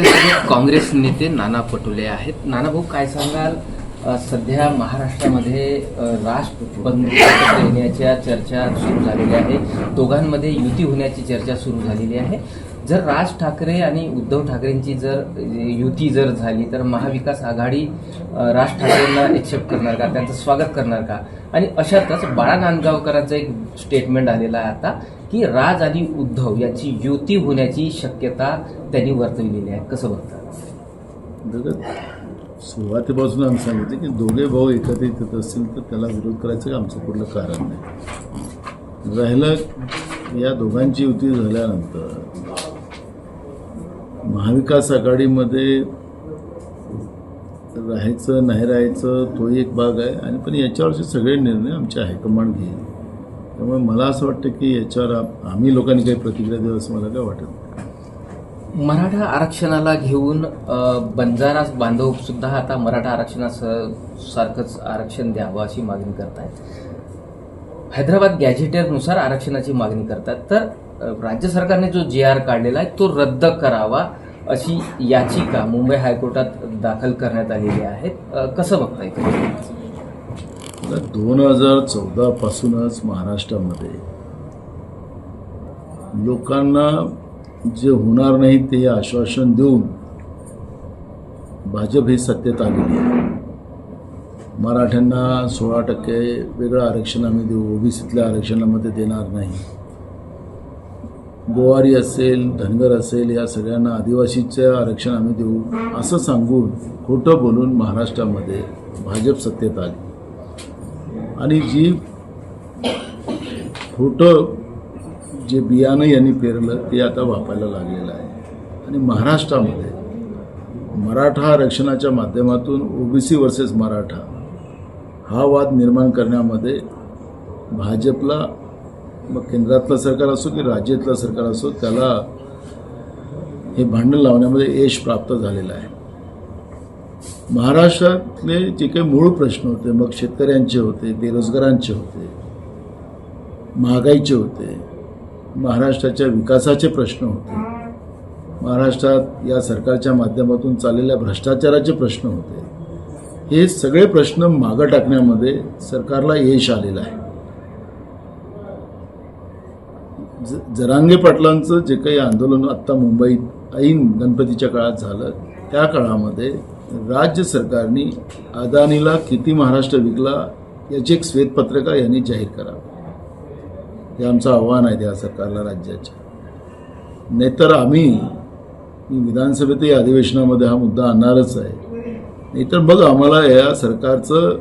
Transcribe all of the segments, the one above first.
आपल्यासोबत काँग्रेस नेते नाना पटोले आहेत. नाना भाऊ काय सांगाल? सध्या महाराष्ट्रामध्ये अ, येण्याच्या चर्चा सुरू झालेल्या आहे. दोघांमध्ये युती होण्याची चर्चा सुरू झालेली आहे. जर राज ठाकरे आणि उद्धव ठाकरेंची जर युती जर झाली तर महाविकास आघाडी राज ठाकरेंना एक्सेप्ट करणार का? त्यांचं स्वागत करणार का? आणि अशातच बाळा नांदगावकरांचं एक स्टेटमेंट आलेलं आहे आता. की राज आणि उद्धव यांची युती होण्याची शक्यता त्यांनी वर्तवलेली आहे. कसं बघता? सुरुवातीपासून आम्ही सांगितलं की दोघे भाऊ एकत्रित येत असतील तर त्याला विरोध करायचं आमचं कुठलं कारण नाही? राहिलं या दोघांची युती झाल्यानंतर महाविकास आघाडीमध्ये राहायचं नाही राहायचं तो एक भाग आहे. आणि पण याच्यावरचे सगळे निर्णय आमचे हायकमांड घेईल. त्यामुळे मला असं वाटतं की याच्यावर आम्ही लोकांनी काही प्रतिक्रिया द्यावं असं मला काय वाटत मराठा आरक्षणाला घेऊन बंजारा बांधव सुद्धा आता मराठा आरक्षणास सारखंच आरक्षण द्यावं अशी मागणी करतायत. हैदराबाद गॅझेटेरनुसार आरक्षणाची मागणी करतात. तर राज्य सरकारने जो जे आर काढलेला आहे तो रद्द करावा अशी याचिका मुंबई हायकोर्टात दाखल करण्यात आलेली आहे. कसं बघता दोन हजार चौदा पासूनच महाराष्ट्रामध्ये लोकांना जे होणार नाही ते आश्वासन देऊन भाजप हे सत्तेत आलेली आहे. मराठ्यांना सोळा टक्के वेगळं आरक्षण आम्ही देऊ ओबीसीतल्या आरक्षणामध्ये देणार नाही. गोवारी असेल धनगर असेल या सगळ्यांना आदिवासीचं आरक्षण आम्ही देऊ असं सांगून खोटं बोलून महाराष्ट्रामध्ये भाजप सत्तेत आली. आणि जी खोटं जे बियाणं यांनी पेरलं ते आता वापरायला लागलेलं आहे. आणि महाराष्ट्रामध्ये मराठा आरक्षणाच्या माध्यमातून ओबीसी वर्सेस मराठा हा वाद निर्माण करण्यामध्ये भाजपला मग केंद्रातलं सरकार असो की राज्यातलं सरकार असो त्याला हे भांडण लावण्यामध्ये यश प्राप्त झालेलं आहे. महाराष्ट्रातले जे काही मूळ प्रश्न होते मग शेतकऱ्यांचे होते बेरोजगारांचे होते महागाईचे होते महाराष्ट्राच्या विकासाचे प्रश्न होते महाराष्ट्रात या सरकारच्या माध्यमातून चाललेल्या भ्रष्टाचाराचे प्रश्न होते हे सगळे प्रश्न मागं टाकण्यामध्ये सरकारला यश आलेलं आहे. ज जरांगे पाटलांचं जे काही आंदोलन आत्ता मुंबईत ऐन गणपतीच्या काळात झालं त्या काळामध्ये राज्य सरकारने अदानीला किती महाराष्ट्र विकला याची एक श्वेतपत्रिका यांनी जाहीर करावं हे आमचं आव्हान आहे त्या सरकारला राज्याच्या. नाहीतर आम्ही मी विधानसभेतही अधिवेशनामध्ये हा मुद्दा आणणारच आहे. नाहीतर बघ आम्हाला या सरकारचं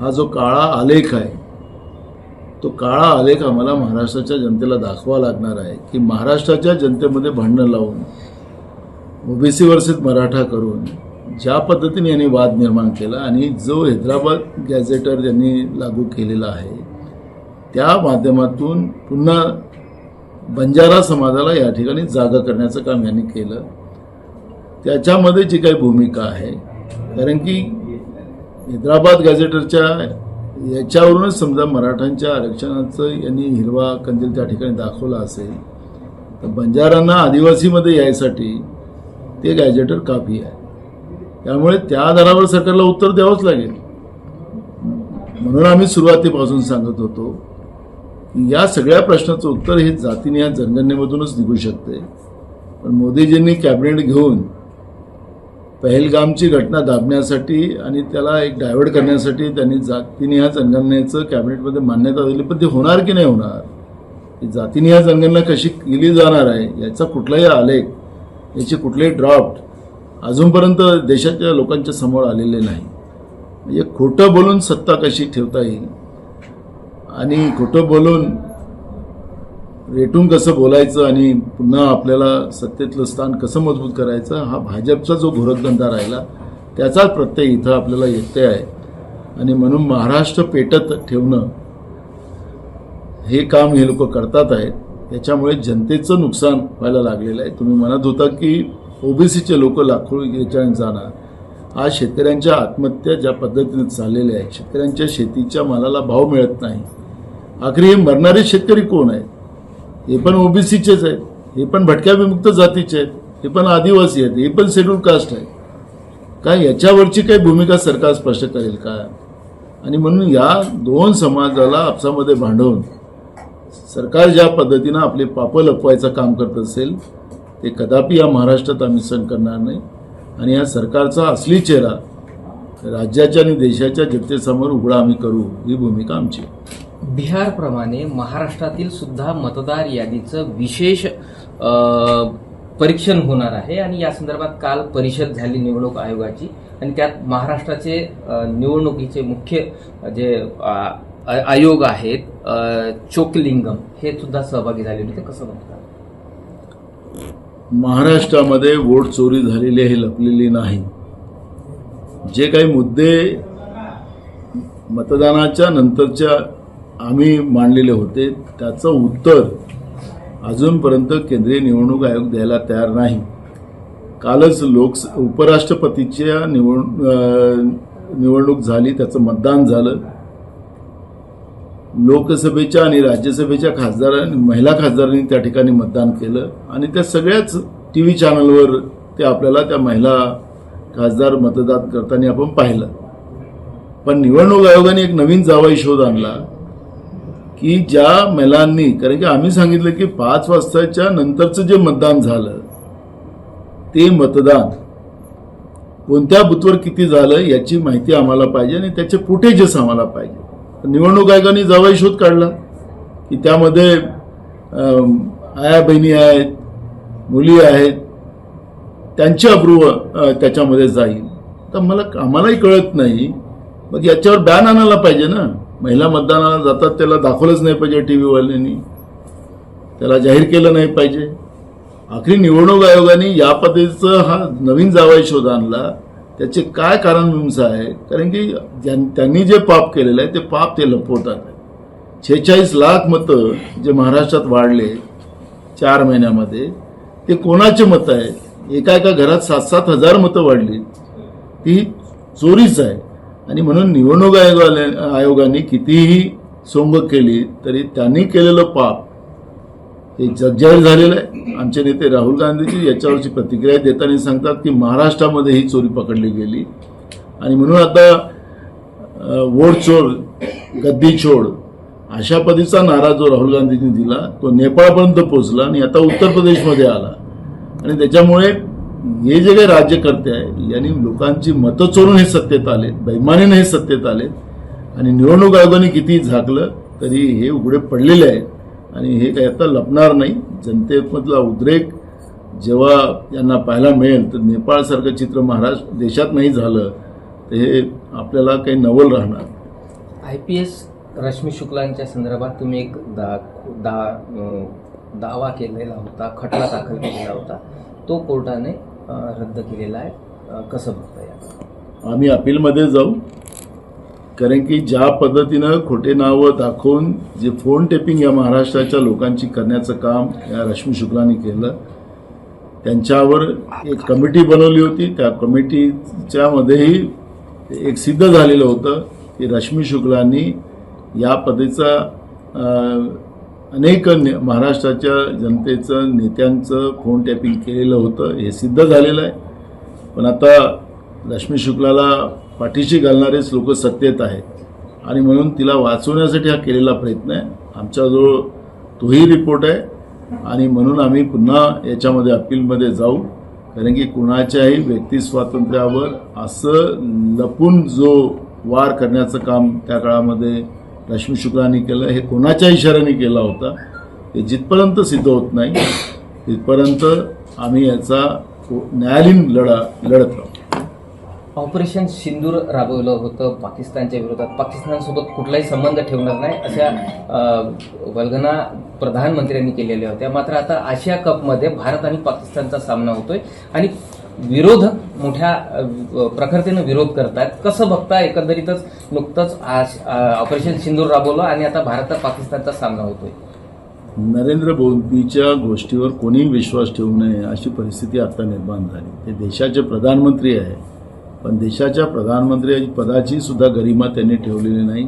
हा जो काळा आलेख आहे तो काळा आलेख आम्हाला महाराष्ट्राच्या जनतेला दाखवा लागणार आहे की महाराष्ट्राच्या जनतेमध्ये भांडणं लावून ओबीसी वर्सेस मराठा करून ज्या पद्धतीने यांनी वाद निर्माण केला आणि जो हैदराबाद गॅझेटर यांनी लागू केलेला आहे त्या माध्यमातून पुन्हा बंजारा समाजाला या ठिकाणी जागा करण्याचं काम यांनी केलं. त्याच्यामध्ये जी काही भूमिका आहे कारण की हैदराबाद गॅझेटरच्या याच्यावरूनच समजा मराठ्यांच्या आरक्षणाचं यांनी हिरवा कंदील त्या ठिकाणी दाखवला असेल तर बंजारांना आदिवासीमध्ये यायसाठी ते गॅजेटर काफी आहे. त्यामुळे त्या आधारावर सरकारला उत्तर द्यावंच लागेल. म्हणून आम्ही सुरुवातीपासून सांगत होतो की या सगळ्या प्रश्नाचं उत्तर हे जातीने जनगणनेमधूनच निघू शकते. पण मोदीजींनी कॅबिनेट घेऊन पहलगामची घटना दाबण्यासाठी आणि त्याला एक डायव्हर्ट करण्यासाठी त्यांनी जातीने ह्या जनगणनेचं कॅबिनेटमध्ये मान्यता दिली. पण ते होणार की नाही होणार? ही जातीनिहाय जनगणना कशी केली जाणार आहे? याचा कुठलाही आलेख याचे कुठलेही ड्राफ्ट अजूनपर्यंत देशाच्या लोकांच्या समोर आलेले नाही. म्हणजे खोटं बोलून सत्ता कशी ठेवता येईल आणि खोटं बोलून रेटून कसं बोलायचं आणि पुन्हा आपल्याला सत्तेतलं स्थान कसं मजबूत करायचं हा भाजपचा जो घोरकधंदा राहिला त्याचाच प्रत्यय इथं आपल्याला येते आहे. आणि म्हणून महाराष्ट्र पेटत ठेवणं हे काम हे लोक करतात आहेत. त्याच्यामुळे जनतेचं नुकसान व्हायला लागलेलं आहे. तुम्ही म्हणत होता की ओबीसीचे लोक लाखो जाणार. आज शेतकऱ्यांच्या आत्महत्या ज्या पद्धतीने चाललेल्या आहेत शेतकऱ्यांच्या शेतीच्या मालाला भाव मिळत नाही. आखरी हे मरणारे शेतकरी कोण आहेत? हे पण ओबीसीचेच आहेत. हे पण भटक्या विमुक्त जातीचे आहेत. हे पण आदिवासी आहेत. हे पण शेड्यूल कास्ट आहे काय याच्यावरची काही भूमिका सरकार स्पष्ट करेल का? आणि म्हणून या दोन समाजाला आपसामध्ये भांडवून सरकार ज्या पद्धतीनं आपले पापं लपवायचं काम करत असेल ते कदापि या महाराष्ट्रात आम्ही सहन करणार नाही. आणि या सरकारचा असली चेहरा राज्याच्या आणि देशाच्या जनतेसमोर उघडा आम्ही करू ही भूमिका आमची बिहारप्रमाणे महाराष्ट्रातील सुद्धा मतदार यादीचं विशेष परीक्षण होणार आहे. आणि या संदर्भात काल परिषद झाली निवडणूक आयोगाची. आणि त्यात महाराष्ट्राचे निवडणुकीचे मुख्य जे आयोग आहेत चोकलिंगम हे सुद्धा सहभागी झालेले होते. कसं म्हणतात? महाराष्ट्रामध्ये वोट चोरी झालेली हे लपलेली नाही. जे काही मुद्दे मतदानाच्या नंतरच्या आम्ही मांडलेले होते त्याचं उत्तर अजूनपर्यंत केंद्रीय निवडणूक आयोग द्यायला तयार नाही. कालच लोकस उपराष्ट्रपतीच्या निवड निवडणूक झाली त्याचं मतदान झालं. लोकसभेच्या आणि राज्यसभेच्या खासदारांनी महिला खासदारांनी त्या ठिकाणी मतदान केलं. आणि त्या सगळ्याच टी व्ही चॅनलवर ते आपल्याला त्या महिला खासदार मतदान करताना आपण पाहिलं. पण निवडणूक आयोगाने एक नवीन जावाई शोध आणला की ज्या महिलांनी कारण की आम्ही सांगितलं की पाच वाजताच्या नंतरचं जे मतदान झालं ते मतदान कोणत्या बुथवर किती झालं याची माहिती आम्हाला पाहिजे आणि त्याचे फुटेजेस आम्हाला पाहिजे. निवडणूक आयोगाने जवळ शोध काढला की त्यामध्ये आया बहिणी आहेत मुली आहेत त्यांची अप्रूव त्याच्यामध्ये जाईल. तर मला आम्हालाही कळत नाही. मग याच्यावर बॅन आणायला पाहिजे ना? महिला मतदानाला जातात त्याला दाखवलंच नाही पाहिजे टी व्हीवाल्यांनी त्याला जाहीर केलं नाही पाहिजे. आखरी निवडणूक आयोगाने या पद्धतीचं हा नवीन जावाई शोध आणला. त्याचे काय कारण मीमांसा आहे? कारण की ज्यां- त्यांनी जे पाप केलेलं आहे ते पाप ते लपवतात. छेचाळीस लाख मतं जे महाराष्ट्रात वाढले चार महिन्यामध्ये ते कोणाचे मतं आहे? एका एका घरात सात सात हजार मतं वाढली. ती चोरीच आहे. आणि म्हणून निवडणूक आयोगाने आयोगाने कितीही सोंग केली तरी त्यांनी केलेलं पाप हे जाहीर झालेलं आहे. आमचे नेते राहुल गांधीजी याच्यावरची प्रतिक्रिया देताना सांगतात की महाराष्ट्रामध्ये ही चोरी पकडली गेली. आणि म्हणून आता वोट चोर गद्दी छोड अशा पद्धतीचा नारा जो राहुल गांधींनी दिला तो नेपाळपर्यंत पोहोचला आणि आता उत्तर प्रदेशमध्ये आला. आणि त्याच्यामुळे हे जे काही राज्यकर्ते आहे यांनी लोकांची मतं चोरून हे सत्तेत आले बैमानीनं हे सत्तेत आले आणि निवडणूक आयोगाने किती झाकलं तरी हे उघडे पडलेले आहेत. आणि हे काही आता लपणार नाही. जनतेमधला उद्रेक जेव्हा यांना पाहायला मिळेल तर नेपाळसारखं चित्र महाराष्ट्र देशात नाही झालं तर हे आपल्याला काही नवल राहणार. आय पी एस रश्मी शुक्लांच्या संदर्भात तुम्ही एक दा दा दावा केलेला होता खटला दाखल केलेला होता. तो कोर्टाने रद्द केलेला आहे. कसं बघता या आम्ही अपीलमध्ये जाऊ. कारण की ज्या पद्धतीनं खोटे नावं दाखवून जे फोन टेपिंग या महाराष्ट्राच्या लोकांची करण्याचं काम या रश्मी शुक्लांनी केलं त्यांच्यावर एक कमिटी बनवली होती. त्या कमिटीच्या मध्येही एक सिद्ध झालेलं होतं की रश्मी शुक्लांनी या पद्धतीचा अनेक ने- महाराष्ट्राच्या जनतेचं नेत्यांचं फोन टॅपिंग केलेलं होतं. हे सिद्ध झालेलं आहे. पण आता लक्ष्मी शुक्लाला पाठीशी घालणारेच लोक सत्तेत आहेत. आणि म्हणून तिला वाचवण्यासाठी हा केलेला प्रयत्न आहे. आमच्याजवळ तोही रिपोर्ट आहे. आणि म्हणून आम्ही पुन्हा याच्यामध्ये अपीलमध्ये जाऊ. कारण की कुणाच्याही व्यक्ती स्वातंत्र्यावर असं लपून जो वार करण्याचं काम त्या काळामध्ये लक्ष्मी शुक्लांनी केलं हे कोणाच्या इशाऱ्याने केला होता हे जिथपर्यंत सिद्ध होत नाही तिथपर्यंत आम्ही याचा न्यायालयीन लढा लढत राहू. ऑपरेशन सिंदूर राबवलं होतं पाकिस्तानच्या विरोधात. पाकिस्तानसोबत कुठलाही संबंध ठेवणार नाही अशा वल्गना प्रधानमंत्र्यांनी केलेल्या होत्या. मात्र आता आशिया कपमध्ये भारत आणि पाकिस्तानचा सामना होतोय आणि विरोध मोठ्या प्रखरतेनं विरोध करतात कसं बघता एकंदरीतच नुकतंच आश- ऑपरेशन सिंदूर राबवलं आणि आता भारत पाकिस्तानचा सामना होतोय. नरेंद्र मोदीच्या गोष्टीवर कोणीही विश्वास ठेवू नये अशी परिस्थिती आता निर्माण झाली. ते देशाचे प्रधानमंत्री आहे पण देशाच्या प्रधानमंत्री पदाची सुद्धा गरिमा त्यांनी ठेवलेली नाही.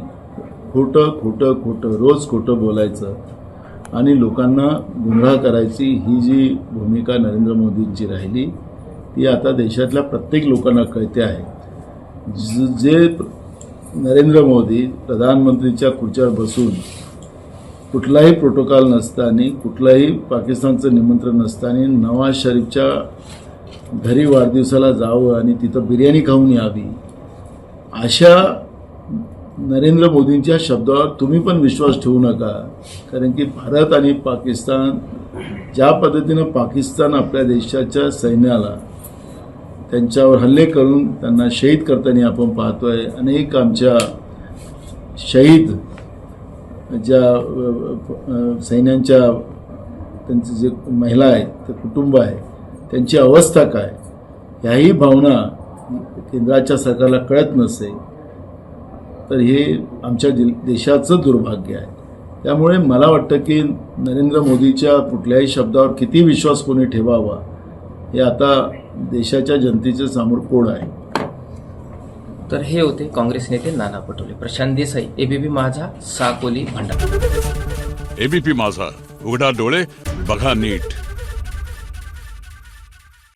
खोटं खोटं खोटं रोज खोटं बोलायचं. आणि लोकांना गुमराह करायची ही जी भूमिका नरेंद्र मोदींची राहिली ती आता देशातल्या प्रत्येक लोकांना कळते आहे. जे नरेंद्र मोदी प्रधानमंत्रीच्या खुर्च्यावर बसून कुठलाही प्रोटोकॉल नसताना कुठलाही पाकिस्तानचं निमंत्रण नसताना नवाज शरीफच्या घरी वाढदिवसाला जावं आणि तिथं बिर्याणी खाऊन यावी अशा नरेंद्र मोदींच्या शब्दावर तुम्ही पण विश्वास ठेवू नका. कारण की भारत आणि पाकिस्तान ज्या पद्धतीनं पाकिस्तान आपल्या देशाच्या सैन्याला त्यांच्यावर हल्ले करून त्यांना शहीद करताना आपण पाहतोय अनेक आमच्या शहीद ज्या सैन्यांच्या त्यांचे जे महिला आहेत ते कुटुंब आहे त्यांची अवस्था काय? ह्याही भावना केंद्राच्या सरकारला कळत नसे. तर हे आमच्या जिल देशाचं दुर्भाग्य आहे. त्यामुळे मला वाटतं की नरेंद्र मोदीच्या कुठल्याही शब्दावर किती विश्वास कोणी ठेवावा हे आता देशाच्या जनतेच्या समोर कोड आहे? तर हे होते काँग्रेस नेते नाना पटोले. प्रशांत देसाई एबीपी माझा साकोली भंडारा. एबीपी माझा. उघडा डोळे बघा नीट.